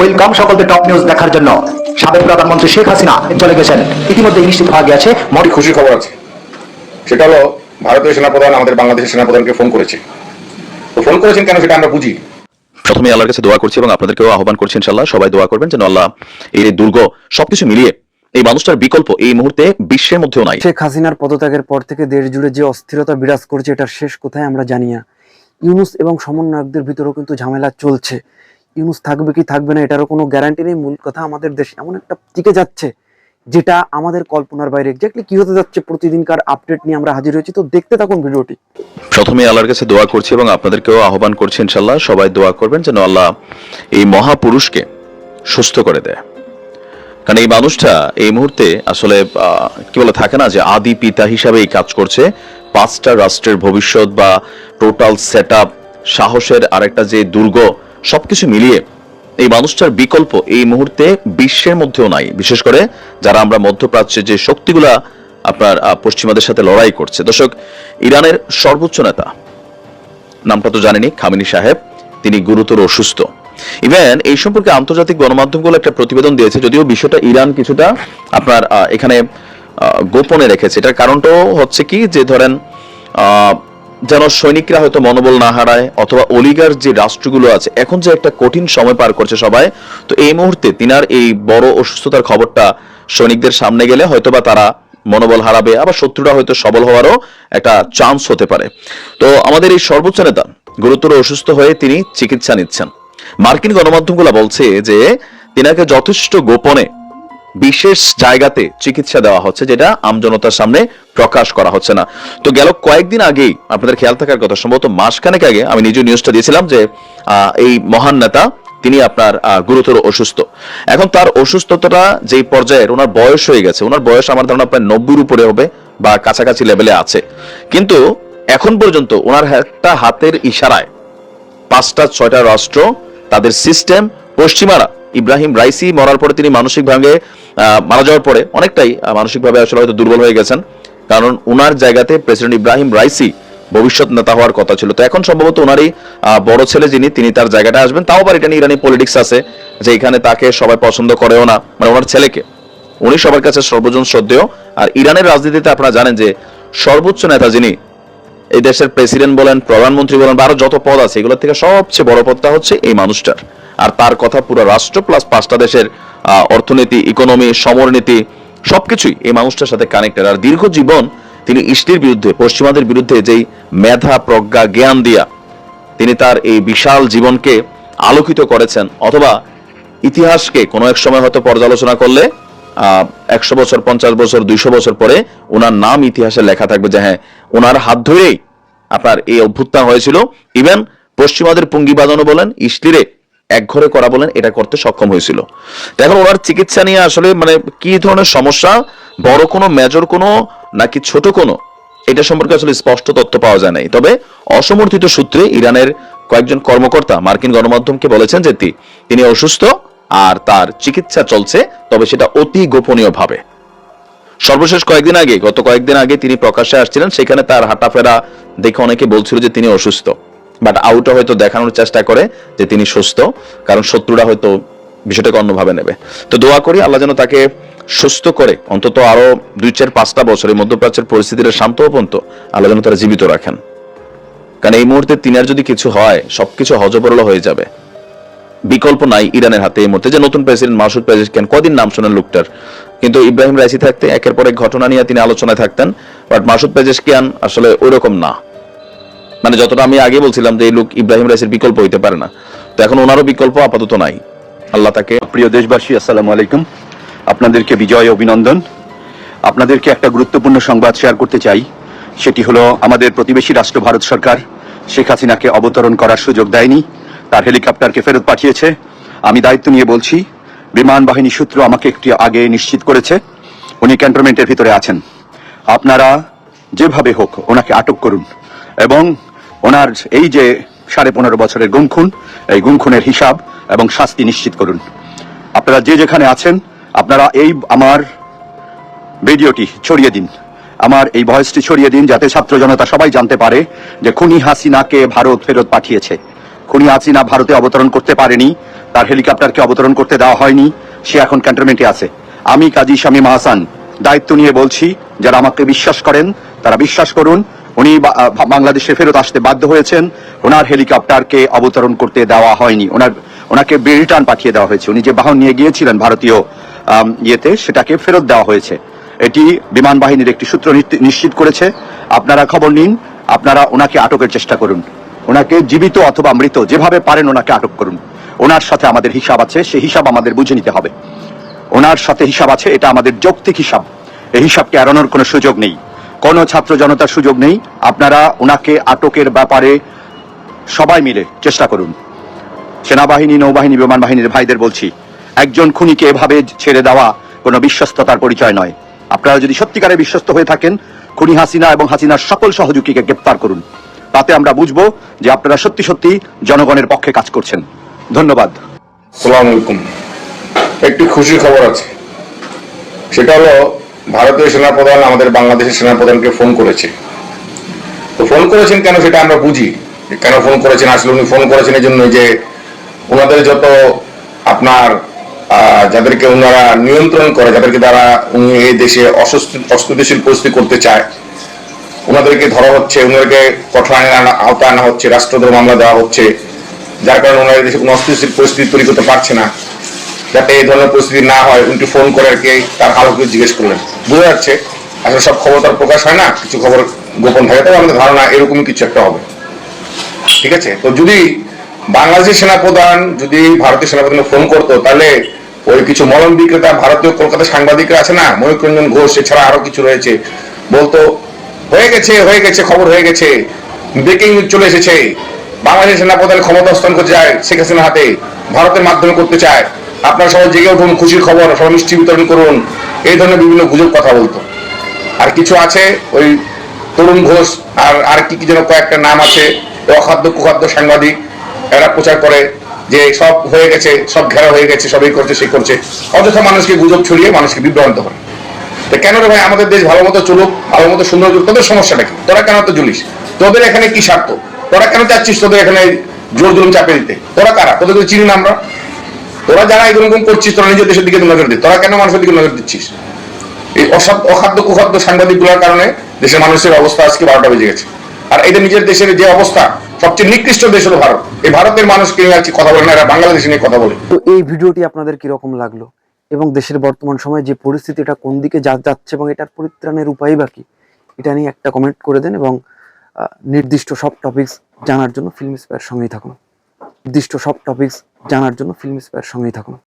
Welcome সকলকে top news দেখার জন্য। সাবেক প্রধানমন্ত্রী শেখ হাসিনা চলে গেছেন। ইতিমধ্যে নিশ্চিত হওয়া গিয়েছে মোটি খুশি খবর আছে। সেটা হলো ভারতীয় সেনাপ্রধান আমাদের বাংলাদেশের সেনাপ্রধানকে ফোন করেছে। তো ফোন করেছেন কেন সেটা আমরা বুঝি প্রথমে আল্লাহর কাছে দোয়া করছি এবং আপনাদেরকেও আহ্বান করছি ইনশাল্লাহ সবাই দোয়া করবেন যেন আল্লাহ এই যে দুর্গ সবকিছু মিলিয়ে এই মানুষটার বিকল্প এই মুহূর্তে বিশ্বের মধ্যেও নাই। শেখ হাসিনার পদত্যাগের পর থেকে দেশ জুড়ে যে অস্থিরতা বিরাজ করছে এটার শেষ কোথায় আমরা জানি না। ইউনুস এবং সমন্বয়কদের ভিতরেও কিন্তু ঝামেলা চলছে। ইউনুস থাকবে কি থাকবে না, এটারও কোনো গ্যারান্টি নেই। মূল কথা আমাদের দেশ এমন একটা দিকে যাচ্ছে, যেটা আমাদের কল্পনার বাইরে এক্স্যাক্টলি কি হতে যাচ্ছে, প্রতিদিনকার আপডেট নিয়ে আমরা হাজির হয়েছি। তো দেখতে থাকুন ভিডিওটি। প্রথমে আল্লাহর কাছে দোয়া করছি এবং আপনাদেরকেও আহ্বান করছি ইনশাল্লাহ সবাই দোয়া করবেন যেন আল্লাহ এই মহাপুরুষকে সুস্থ করে দেয়। কারণ এই মানুষটা এই মুহূর্তে আসলে কি বলে, থাকে না যে আদি পিতা হিসাবে এই কাজ করছে। পাঁচটা রাষ্ট্রের ভবিষ্যৎ বা টোটাল সেট সাহসের আরেকটা যে দুর্গ সবকিছু মিলিয়ে এই মানুষটার বিকল্প এই মুহূর্তে বিশ্বের মধ্যেও নাই। বিশেষ করে যারা আমরা মধ্যপ্রাচ্যের যে শক্তিগুলা আপনার পশ্চিমাদের সাথে লড়াই করছে। দর্শক, ইরানের সর্বোচ্চ নেতা, নামটা তো জানেনি খামিনি সাহেব, তিনি গুরুতর অসুস্থ। ইভেন এই সম্পর্কে আন্তর্জাতিক গণমাধ্যমগুলো একটা প্রতিবেদন দিয়েছে, যদিও বিষয়টা ইরান কিছুটা আপনার এখানে গোপনে রেখেছে। এটার কারণটাও হচ্ছে কি যে ধরেন যেন সৈনিকরা হয়তো মনোবল না হারায় অথবা অলিগার যে রাষ্ট্রগুলো আছে, এখন যে একটা কঠিন সময় পার করছে সবাই, তো এই মুহূর্তে তিনার এই বড় অসুস্থতার খবরটা সৈনিকদের সামনে গেলে হয়তোবা তারা মনোবল হারাবে, আবার শত্রুরা হয়তো সবল হওয়ারও একটা চান্স হতে পারে। তো আমাদের এই সর্বোচ্চ নেতা, গুরুতর অসুস্থ হয়ে তিনি চিকিৎসা নিচ্ছেন। মার্কিন গণমাধ্যমগুলো বলছে যে, তিনাকে যথেষ্ট গোপনে বিশেষ জায়গাতে চিকিৎসা দেওয়া হচ্ছে, যেটা আমজনতার সামনে প্রকাশ করা হচ্ছে না। তো গেল কয়েকদিন আগেই আপনাদের খেয়াল থাকার কথা, সম্ভবত মাসখানেক আগে আমি নিজে নিউজটা দিয়েছিলাম যে এই মহান নেতা, তিনি আপনার গুরুতর অসুস্থ। এখন তার অসুস্থতাটা যেই পর্যায়ের, ওনার বয়স হয়ে গেছে। ওনার বয়স আমার ধারণা প্রায় নব্বইয়ের উপরে হবে বা কাছাকাছি লেভেলে আছে। কিন্তু এখন পর্যন্ত ওনার একটা হাতের ইশারায় পাঁচটা, ছয়টা রাষ্ট্র, তাদের সিস্টেম পশ্চিমারা ইব্রাহিম রাইসি মরার পরে তিনি মানসিকভাবে আহ, মারা যাওয়ার পরে অনেকটাই মানসিকভাবে আসলে হয়তো দুর্বল হয়ে গেছেন। কারণ ওনার জায়গাতে প্রেসিডেন্ট ইব্রাহিম রাইসি ভবিষ্যৎ নেতা হওয়ার কথা ছিল। তো এখন সম্ভবত ওনারই বড় ছেলে যিনি তিনি তার জায়গাটা আসবেন। তাও আবার এটা নিয়ে ইরানি পলিটিক্স আছে যে এখানে তাকে সবাই পছন্দ করেও না মানে ওনার ছেলেকে। উনি সবার কাছে সর্বজন শ্রদ্ধেয়। আর ইরানের রাজনীতিতে আপনারা জানেন যে সর্বোচ্চ নেতা যিনি এই দেশের প্রেসিডেন্ট বলেন প্রধানমন্ত্রী বলেন বা আরও যত পদ আছে এগুলোর থেকে সবচেয়ে বড় পদটা হচ্ছে এই মানুষটার। আর তার কথা পুরো রাষ্ট্র প্লাস পাঁচটা দেশের অর্থনীতি ইকোনমি সমরনীতি, সবকিছুই এই মানুষটার সাথে কানেক্টেড আর দীর্ঘ জীবন তিনি ইষ্টির বিরুদ্ধে, পশ্চিমাদের বিরুদ্ধে যেই মেধা, প্রজ্ঞা, জ্ঞান দিয়া তিনি তার এই বিশাল জীবনকে আলোকিত করেছেন। অথবা ইতিহাসকে কোনো এক সময় হয়তো পর্যালোচনা করলে একশো বছর, পঞ্চাশ বছর, দুইশো বছর পরে ওনার নাম ইতিহাসে লেখা থাকবে যে হ্যাঁ ওনার হাত ধরেই আপনার এই অভ্যুত্থান হয়েছিল। ইভেন পশ্চিমাদের পুঙ্গি বাজানো বলেন ইসলিরে এক ঘরে করা বলেন, এটা করতে সক্ষম হয়েছিল। এখন ওনার চিকিৎসা নিয়ে আসলে মানে কি ধরনের সমস্যা? বড় কোনো মেজর কোনো, নাকি ছোট কোনো? এটা সম্পর্কে আসলে স্পষ্ট তথ্য পাওয়া যায় নাই। তবে অসমর্থিত সূত্রে ইরানের কয়েকজন কর্মকর্তা মার্কিন গণমাধ্যমকে বলেছেন যে তিনি অসুস্থ আর তার চিকিৎসা চলছে, তবে সেটা অতি গোপনীয় ভাবে সর্বশেষ কয়েকদিন আগে, গত কয়েকদিন আগে তিনি প্রকাশ্যে আসছিলেন, সেখানে তার হাঁটাফেরা দেখে অনেকে বলছিল যে তিনি অসুস্থ। বাট আউটে হয়তো দেখানোর চেষ্টা করে যে তিনি সুস্থ, কারণ শত্রুরা হয়তো বিষয়টাকে অন্যভাবে নেবে। তো দোয়া করি আল্লাহ যেন তাকে সুস্থ করে, অন্তত আরও দুই চার পাঁচটা বছরের মধ্যপ্রাচ্যের পরিস্থিতিটা শান্ত পর্যন্ত আল্লাহ যেন তারা জীবিত রাখেন। কারণ এই মুহূর্তে তিনার যদি কিছু হয়, সবকিছু হজবরল হয়ে যাবে। বিকল্প নাই ইরানের হাতে এই মুহূর্তে। যে নতুন প্রেসিডেন্ট মাসুদ পেজেশকিয়ান কদিন নাম শোনেন লোকটার। কিন্তু ইব্রাহিম রাইসি থাকতে একের পর এক ঘটনা নিয়ে তিনি আলোচনায় থাকতেন, বাট মাসুদ পেজেশকিয়ান আসলে ওই রকম না। মানে যতটা আমি আগে বলছিলাম যে, এই লোক ইব্রাহিম রাইসির বিকল্প হইতে পারে না। তো এখন ওনারও বিকল্প আপাতত নাই। আল্লাহ তাকে প্রিয় দেশবাসী, আসসালামু আলাইকুম। আপনাদেরকে বিজয় অভিনন্দন। আপনাদেরকে একটা গুরুত্বপূর্ণ সংবাদ শেয়ার করতে চাই। সেটি হলো, আমাদের প্রতিবেশী রাষ্ট্র ভারত সরকার শেখ হাসিনাকে অবতরণ করার সুযোগ দেয়নি। তার হেলিকপ্টারকে ফেরত পাঠিয়েছে। আমি দায়িত্ব নিয়ে বলছি, বিমান বাহিনী সূত্র আমাকে একটি আগে নিশ্চিত করেছে। উনি ক্যান্টনমেন্টের ভিতরে আছেন। আপনারা যেভাবে হোক ওনাকে আটক করুন। এবং ওনার এই যে সাড়ে পনেরো বছরের গুমখুন, এই গুমখুনের হিসাব এবং শাস্তি নিশ্চিত করুন। আপনারা যে যেখানে আছেন, আপনারা এই আমার ভিডিওটি ছড়িয়ে দিন। আমার এই ভয়েসটি ছড়িয়ে দিন যাতে ছাত্র জনতা সবাই জানতে পারে যে খুনি হাসিনাকে ভারত ফেরত পাঠিয়েছে। খুনি হাসিনা ভারতে অবতরণ করতে পারেনি, তার হেলিকপ্টারকে অবতরণ করতে দেওয়া হয়নি, সে এখন ক্যান্টনমেন্টে আছে। আমি কাজী শামীম হাসান দায়িত্ব নিয়ে বলছি, যারা আমাকে বিশ্বাস করেন, তারা বিশ্বাস করুন উনি বাংলাদেশে ফেরত আসতে বাধ্য হয়েছেন। ওনার হেলিকপ্টারকে অবতরণ করতে দেওয়া হয়নি। ওনার ওনাকে রিটার্ন পাঠিয়ে দেওয়া হয়েছে। উনি যে বাহন নিয়ে গিয়েছিলেন ভারতীয় ইয়েতে, সেটাকে ফেরত দেওয়া হয়েছে। এটি বিমান বাহিনীর একটি সূত্র নিশ্চিত- করেছে। আপনারা খবর নিন। আপনারা ওনাকে আটকের চেষ্টা করুন। ওনাকে জীবিত অথবা মৃত যেভাবে পারেন ওনাকে আটক করুন। ওনার সাথে আমাদের হিসাব আছে। সেই হিসাব আমাদের বুঝে নিতে হবে। ওনার সাথে হিসাব আছে। এটা আমাদের যৌক্তিক হিসাব। এই হিসাবকে এড়ানোর কোনো সুযোগ নেই। কোনো ছাত্র জনতার সুযোগ নেই। আপনারা ওনাকে আটকের ব্যাপারে সবাই মিলে চেষ্টা করুন। সেনাবাহিনী, নৌবাহিনী, বিমান বাহিনীর ভাইদের বলছি, একজন খুনিকে এভাবে ছেড়ে দেওয়া কোনো বিশ্বস্ততার পরিচয় নয়। আপনারা যদি সত্যিকারে বিশ্বস্ত হয়ে থাকেন, খুনি হাসিনা এবং হাসিনার সকল সহযোগীকে গ্রেপ্তার করুন। তাতে আমরা বুঝব যে আপনারা সত্যি সত্যি জনগণের পক্ষে কাজ করছেন। ধন্যবাদ। সালাম একটি খুশির খবর আছে। সেটা হলো ভারতীয় সেনাপ্রধান, আমাদের বাংলাদেশের সেনাপ্রধানকে ফোন করেছে। তো ফোন করেছেন কেন সেটা আমরা বুঝি। কেন ফোন করেছেন? আসলে উনি ফোন করেছেন এই জন্য যে ওনাদের যত আপনার যাদেরকে ওনারা নিয়ন্ত্রণ করে, যাদেরকে দ্বারা উনি এই দেশে অস্বস্তি- পরিস্থিতি করতে চায়, ওনাদেরকে ধরা হচ্ছে, ওনাদেরকে কঠোর আইনের আনা- আওতায় আনা হচ্ছে, রাষ্ট্রদ্রোহ মামলা দেওয়া হচ্ছে, যার কারণে ওনারা দেশে কোনো অস্থিতিশীল পরিস্থিতি তৈরি করতে পারছে না। যাতে এই ধরনের পরিস্থিতি না হয় উনি ফোন করে আর কি তার হাল কিছু জিজ্ঞেস করলেন। বোঝা যাচ্ছে, আসলে সব খবর তার প্রকাশ হয় না, কিছু খবর গোপন থাকে, তবে আমাদের ধারণা এরকমই কিছু একটা হবে। ঠিক আছে? তো যদি বাংলাদেশের সেনাপ্রধান যদি ভারতীয় সেনাপ্রধানকে ফোন করতো, তাহলে ওই কিছু মলম বিক্রেতা, ভারতীয় কলকাতা সাংবাদিকরা আছে না ময়ূক রঞ্জন ঘোষ, এছাড়া আরও কিছু রয়েছে, বলতো, হয়ে গেছে হয়ে গেছে, খবর হয়ে গেছে ব্রেকিং নিউজ চলে এসেছে, বাংলাদেশের সেনাপ্রধান ক্ষমতা হস্তান্তর করতে চায়, শেখ হাসিনার হাতে, ভারতের মাধ্যমে করতে চায়। আপনারা সবাই জেগে উঠুন, খুশির খবর, সবাই মিষ্টি বিতরণ করুন। এই ধরনের বিভিন্ন গুজব কথা বলতো। আর কিছু আছে, ওই তরুণ ঘোষ আর আর কি কি যেন কয়েকটা নাম আছে, অখাদ্য, কুখাদ্য সাংবাদিক, এরা প্রচার করে যে সব হয়ে গেছে, সব ঘেরা হয়ে গেছে, সবই করছে, সেই করছে। অযথা মানুষকে গুজব ছড়িয়ে মানুষকে বিভ্রান্ত করে। তো কেন রে ভাই, আমাদের দেশ ভালো মতো চলুক, ভালো মতো সুন্দর চলুক, তোদের সমস্যাটা কি? তোরা কেন তো জুলিস তোদের এখানে কি স্বার্থ? তোরা কেন চাচ্ছিস তোদের এখানে জোর জুলুম চাপে দিতে? তোরা কারা? তোদের চিনি না আমরা। তোরা যারা এরকম করছিস, তোরা নিজের দেশের দিকে নজর দে। তোরা কেন মানুষের দিকে নজর দিচ্ছিস? এই অসাধ্য অখাদ্য কুখাদ্য সাংবাদিকগুলোর কারণে দেশের মানুষের অবস্থা আজকে বারোটা বেজে গেছে। আর এদের নিজের দেশের যে অবস্থা, সবচেয়ে নিকৃষ্ট দেশ হলো ভারত। এই ভারতের মানুষকে নিয়ে আজকে কথা বলে না, এরা বাংলাদেশ নিয়ে কথা বলে। তো এই ভিডিওটি আপনাদের কীরকম লাগল? এবং দেশের বর্তমান সময়ে যে পরিস্থিতি, এটা কোন দিকে যা- যাচ্ছে এবং এটার পরিত্রাণের উপায় বা কি? এটা নিয়ে একটা কমেন্ট করে দেন এবং নির্দিষ্ট সব টপিকস জানার জন্য ফিল্ম স্পেয়ার সঙ্গেই থাকুন। নির্দিষ্ট সব টপিকস জানার জন্য ফিল্ম স্পেয়ার সঙ্গেই থাকুন।